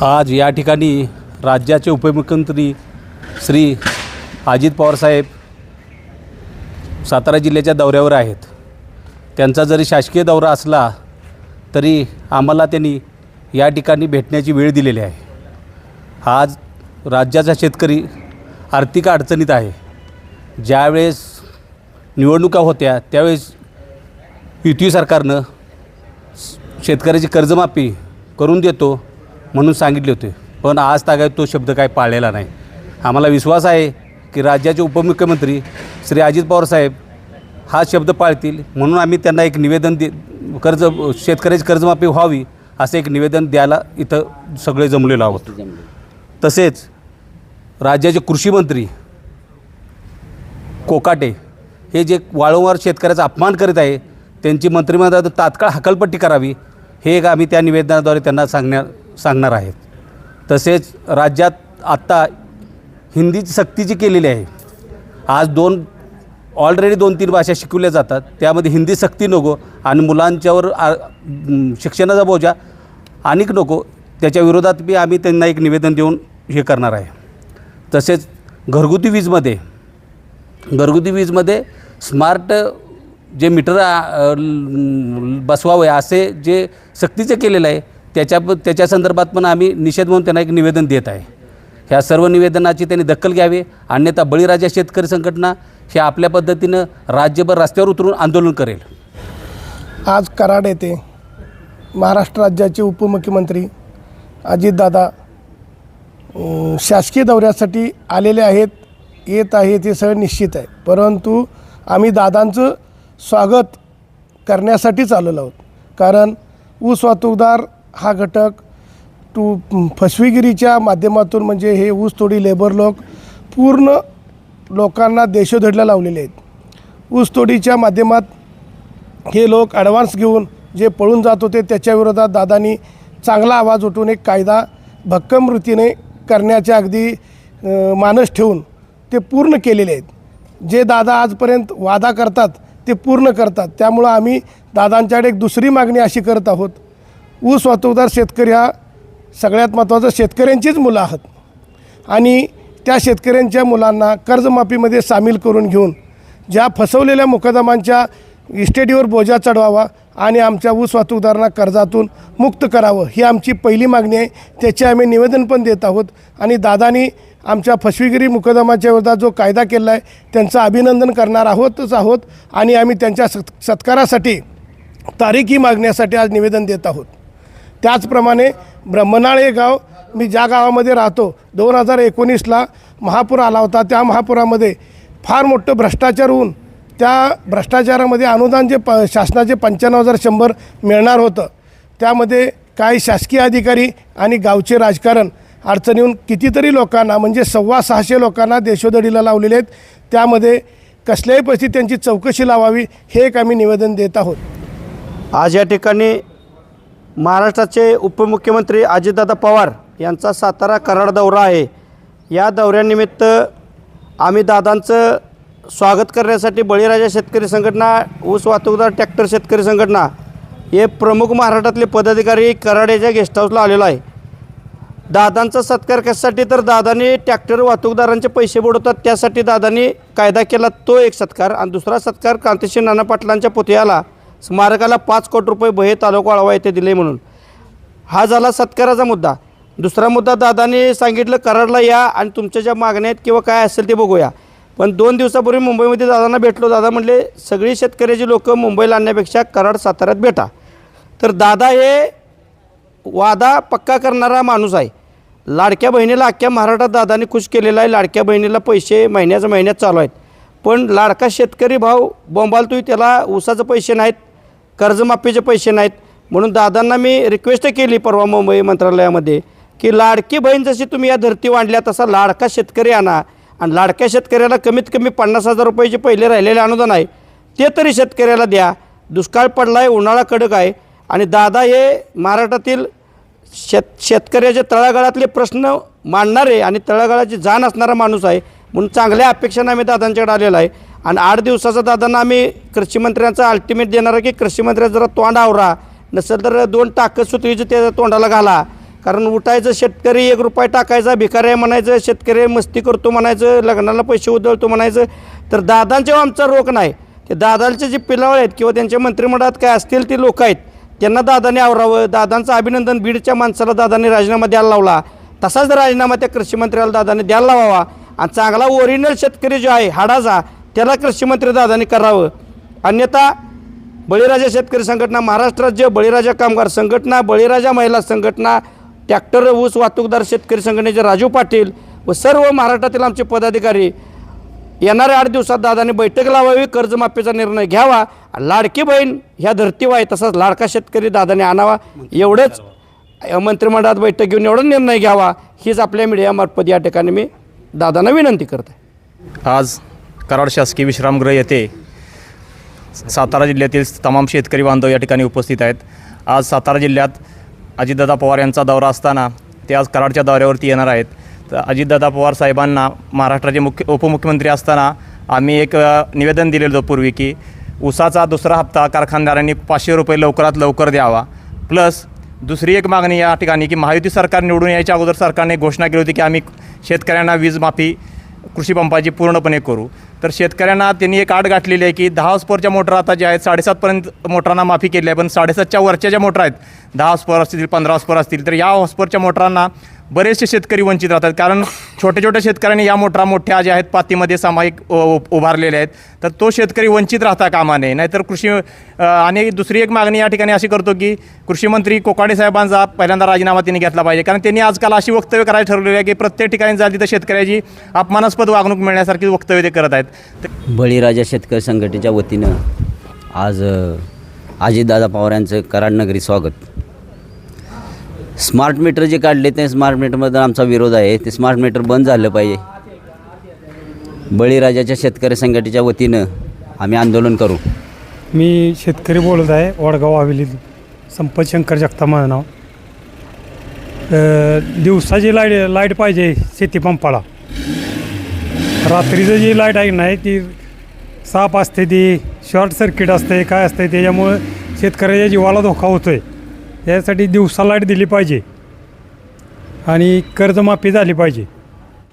आज या ठिकाणी राज्याचे उपमुख्यमंत्री श्री अजित पवारसाहेब सातारा जिल्ह्याच्या दौऱ्यावर आहेत. त्यांचा जरी शासकीय दौरा असला तरी आम्हाला त्यांनी या ठिकाणी भेटण्याची वेळ दिलेली आहे. आज राज्याचा शेतकरी आर्थिक अडचणीत आहे. ज्यावेळेस निवडणुका होत्या त्यावेळेस युती सरकारनं शेतकऱ्याची कर्जमाफी करून देतो म्हणून सांगितले होते. पण आज तागायत तो शब्द काय पाळलेला नाही. आम्हाला विश्वास आहे की राज्याचे उपमुख्यमंत्री श्री अजित पवार साहेब हा शब्द पाळतील म्हणून आम्ही त्यांना एक निवेदन दे कर्ज शेतकऱ्याची कर्जमाफी व्हावी असं एक निवेदन द्यायला इथं सगळे जमलेलो आहोत. तसेच राज्याचे कृषी मंत्री कोकाटे हे जे वारंवार शेतकऱ्याचा अपमान करीत आहे त्यांची मंत्रिमंडळात तात्काळ हकलपट्टी करावी हे एक आम्ही त्या निवेदनाद्वारे त्यांना सांगण्या सांगणार आहेत. तसेच राज्यात आत्ता हिंदीची सक्तीची केलेली आहे आज दोन ऑलरेडी दोन तीन भाषा शिकवल्या जातात त्यामध्ये हिंदी सक्ती नको आणि मुलांच्यावर आ- शिक्षणाचा बोजा आणिक नको त्याच्या विरोधात बी आम्ही त्यांना एक निवेदन देऊन हे करणार आहे. तसेच घरगुती वीजमध्ये घरगुती वीजमध्ये स्मार्ट जे मीटर बसवावं बसवावे असे जे सक्तीचे केलेलं आहे त्याच्या त्याच्या संदर्भात पण आम्ही निषेध म्हणून त्यांना एक निवेदन देत आहे. ह्या सर्व निवेदनाची त्यांनी दखल घ्यावी अन्यथा बळीराजा शेतकरी संघटना हे आपल्या पद्धतीनं राज्यभर रस्त्यावर उतरून आंदोलन करेल. आज कराड येथे महाराष्ट्र राज्याचे उपमुख्यमंत्री अजितदादा शासकीय दौऱ्यासाठी आलेले आहेत येत आहेत हे सगळं निश्चित आहे. परंतु आम्ही दादांचं स्वागत करण्यासाठीच आलेलो आहोत. कारण ऊस वाहतूकदार हा घटक टू फसवेगिरीच्या माध्यमातून म्हणजे हे ऊस तोडी लेबर लोक पूर्ण लोकांना देशोधडला लावलेले आहेत. ऊस तोडीच्या माध्यमात हे लोक ॲडव्हान्स घेऊन जे पळून जात होते त्याच्याविरोधात दादांनी चांगला आवाज उठून एक कायदा भक्कम रीतीने करण्याच्या अगदी मानस ठेवून ते पूर्ण केलेले आहेत. जे दादा आजपर्यंत वादा करतात ते पूर्ण करतात. त्यामुळं आम्ही दादांच्याकडे एक दुसरी मागणी अशी करत आहोत. ऊस वाहतूकदार शेतकरी हा सगळ्यात महत्त्वाचं शेतकऱ्यांचीच मुलं आहात. आणि त्या शेतकऱ्यांच्या मुलांना कर्जमाफीमध्ये सामील करून घेऊन ज्या फसवलेल्या मुकदमांच्या इस्टेटीवर बोजा चढवावा आणि आमच्या ऊस वाहतूकदारांना कर्जातून मुक्त करावं ही आमची पहिली मागणी आहे. त्याचे आम्ही निवेदन पण देत आहोत. आणि दादानी आमच्या फसवेगिरी मुकदमाच्या विरोधात जो कायदा केला आहे त्यांचं अभिनंदन करणार आहोतच आहोत आणि आम्ही त्यांच्या सत् सत्कारासाठी तारीखी मागण्यासाठी आज निवेदन देत आहोत. त्याचप्रमाणे ब्रह्मनाळे गाव मी ज्या गावामध्ये राहतो दोन हजार एकोणीसला महापूर आला होता. त्या महापुरामध्ये फार मोठं भ्रष्टाचार होऊन त्या भ्रष्टाचारामध्ये अनुदान जे प शासनाचे पंच्याण्णव हजार शंभर मिळणार होतं. त्यामध्ये काही शासकीय अधिकारी आणि गावचे राजकारण अडचण येऊन कितीतरी लोकांना म्हणजे सव्वा सहाशे लोकांना देशोधडीला लावलेले आहेत. त्यामध्ये कसल्याही परिस्थितीत त्यांची चौकशी लावावी हे एक आम्ही निवेदन देत आहोत. आज या ठिकाणी महाराष्ट्राचे उपमुख्यमंत्री अजितदादा पवार यांचा सातारा कराड दौरा आहे. या दौऱ्यानिमित्त आम्ही दादांचं स्वागत करण्यासाठी बळीराजा शेतकरी संघटना ऊस वाहतूकदार ट्रॅक्टर शेतकरी संघटना हे प्रमुख महाराष्ट्रातले पदाधिकारी कराड्याच्या गेस्ट हाऊसला आलेलो आहे. दादांचा सत्कार कशासाठी? तर दादानी ट्रॅक्टर वाहतूकदारांचे पैसे बुडवतात त्यासाठी दादांनी कायदा केला तो एक सत्कार. आणि दुसरा सत्कार क्रांतिश्री नाना पाटलांच्या पुतळ्याला स्मारकाला पाच कोटी रुपये बहे तालुका वाळवा येथे दिले म्हणून. हा झाला सत्काराचा मुद्दा. दुसरा मुद्दा दादांनी सांगितलं कराडला या आणि तुमच्या ज्या मागण्या आहेत किंवा काय असेल ते बघूया. पण दोन दिवसापूर्वी मुंबईमध्ये दादांना भेटलो. दादा म्हणले सगळी शेतकऱ्याची लोकं मुंबईला आणण्यापेक्षा कराड साताऱ्यात भेटा. तर दादा हे वादा पक्का करणारा माणूस आहे. लाडक्या बहिणीला अख्ख्या महाराष्ट्रात दादाने खुश केलेला आहे. लाडक्या बहिणीला पैसे महिन्याच्या महिन्यात चालू आहेत. पण लाडका शेतकरी भाव बोंबालतोय त्याला ऊसाचे पैसे नाहीत कर्जमाफीचे पैसे नाहीत. म्हणून दादांना मी रिक्वेस्ट केली परवा मुंबई मंत्रालयामध्ये की लाडकी बहीण जशी तुम्ही या धरती वाढल्या तसा लाडका शेतकरी आणा. आणि लाडक्या शेतकऱ्याला कमीत कमी पन्नास हजार रुपयाचे पहिले राहिलेले अनुदान आहे ते तरी शेतकऱ्याला द्या. दुष्काळ पडला आहे उन्हाळा कडक आहे. आणि दादा हे महाराष्ट्रातील शेत शेतकऱ्याच्या तळागाळातले प्रश्न मांडणारे आणि तळागाळाची जाण असणारा माणूस आहे म्हणून चांगल्या अपेक्षानं आम्ही दादांच्याकडे आलेला आहे. आणि आठ दिवसाचा दादांना आम्ही कृषीमंत्र्यांचा अल्टिमेट देणार आहे की कृषीमंत्र्या जरा तोंड आवरा. नसेल तर दोन टाकं सुतळीचं त्या तोंडाला घाला. कारण उठायचं शेतकरी एक रुपये टाकायचा भिकारी आहे म्हणायचं शेतकरी मस्ती करतो म्हणायचं लग्नाला पैसे उधळतो म्हणायचं. तर दादांचे आमचा रोख नाही. ते दादांचे जे पिलावळ आहेत किंवा त्यांच्या मंत्रिमंडळात काय असतील ते लोक आहेत. त्यांना दादाने आवरावं दादांचं अभिनंदन बीडच्या माणसाला दादाने राजीनामा द्यायला लावला. तसाच राजीनामा त्या कृषीमंत्र्याला दादाने द्यायला लावावा. आणि चांगला ओरिजिनल शेतकरी जो आहे हाडाचा त्याला कृषीमंत्री दादाने करावं. अन्यथा बळीराजा शेतकरी संघटना महाराष्ट्र राज्य बळीराजा कामगार संघटना बळीराजा महिला संघटना ट्रॅक्टर ऊस वाहतूकदार शेतकरी संघटनेचे राजू पाटील व सर्व महाराष्ट्रातील आमचे पदाधिकारी येणाऱ्या आठ दिवसात दादाने बैठक लावावी कर्जमाफीचा निर्णय घ्यावा लाडकी बहीण ह्या धर्तीवर आहे तसाच लाडका शेतकरी दादाने आणावा. एवढंच मंत्रिमंडळात बैठक घेऊन एवढा निर्णय घ्यावा हीच आपल्या मीडियामार्फत या ठिकाणी मी दादांना विनंती करत आहे आज कराड शासकीय विश्रामगृह येथे सातारा जिल्ह्यातील तमाम शेतकरी बांधव या ठिकाणी उपस्थित आहेत. आज सातारा जिल्ह्यात अजितदादा पवार यांचा दौरा असताना ते आज कराडच्या दौऱ्यावरती येणार आहेत. तर अजितदादा पवार साहेबांना महाराष्ट्राचे मुख्य उपमुख्यमंत्री असताना आम्ही एक निवेदन दिलेलं होतं पूर्वी की ऊसाचा दुसरा हप्ता कारखानदारांनी पाचशे रुपये लवकरात लवकर द्यावा. प्लस दुसरी एक मागणी या ठिकाणी की महायुती सरकार निवडून यायच्या अगोदर सरकारने घोषणा केली होती की आम्ही शेतकऱ्यांना वीज माफी कृषी पंपाची पूर्णपणे करू. तर शेतकऱ्यांना त्यांनी एक आठ गाठलेली आहे की दहा स्पोरच्या मोटर आता ज्या आहेत साडेसातपर्यंत मोटरांना माफी केली आहे पण साडेसातच्या वरच्या ज्या मोटर आहेत दहा स्पोर असतील पंधरा स्पोर असतील तर या स्पोरच्या मोटरांना बरेचसे शेतकरी वंचित राहतात. कारण छोट्या छोट्या शेतकऱ्यांनी या मोटरा मोठ्या ज्या आहेत पातीमध्ये सामायिक उ- उभारलेल्या आहेत. तर तो शेतकरी वंचित राहता कामा नये नाहीतर कृषी आणि दुसरी एक मागणी या ठिकाणी अशी करतो की कृषी मंत्री कोकाडे साहेबांचा पहिल्यांदा राजीनामा त्यांनी घेतला पाहिजे. कारण त्यांनी आजकाल अशी वक्तव्य करायला ठरवलेली आहे की प्रत्येक ठिकाणी जाल तिथं शेतकऱ्याची अपमानास्पद वागणूक मिळण्यासारखी वक्तव्य ते करत आहेत. बळीराजा शेतकरी संघटनेच्या वतीनं आज अजितदादा पवार यांचं कराडनगरी स्वागत. स्मार्ट मीटर जे काढले ते स्मार्ट मीटरबद्दल आमचा विरोध आहे. ते स्मार्ट मीटर बंद झालं पाहिजे. बळीराजाच्या शेतकरी संघटनेच्या वतीनं आम्ही आंदोलन करू. मी शेतकरी बोलत आहे वडगाव हवेली संपत शंकर जगता माझं नाव दिवसाची लाइट लाइट पाहिजे शेतीपंपाला रात्रीचं जी लाइट आहे नाही ती साप असते ती शॉर्ट सर्किट असते काय असते त्याच्यामुळं शेतकऱ्याच्या जीवाला धोका होतो आहे त्यासाठी दिवसा लाइट दिली पाहिजे. आणि कर्जमाफी झाली पाहिजे.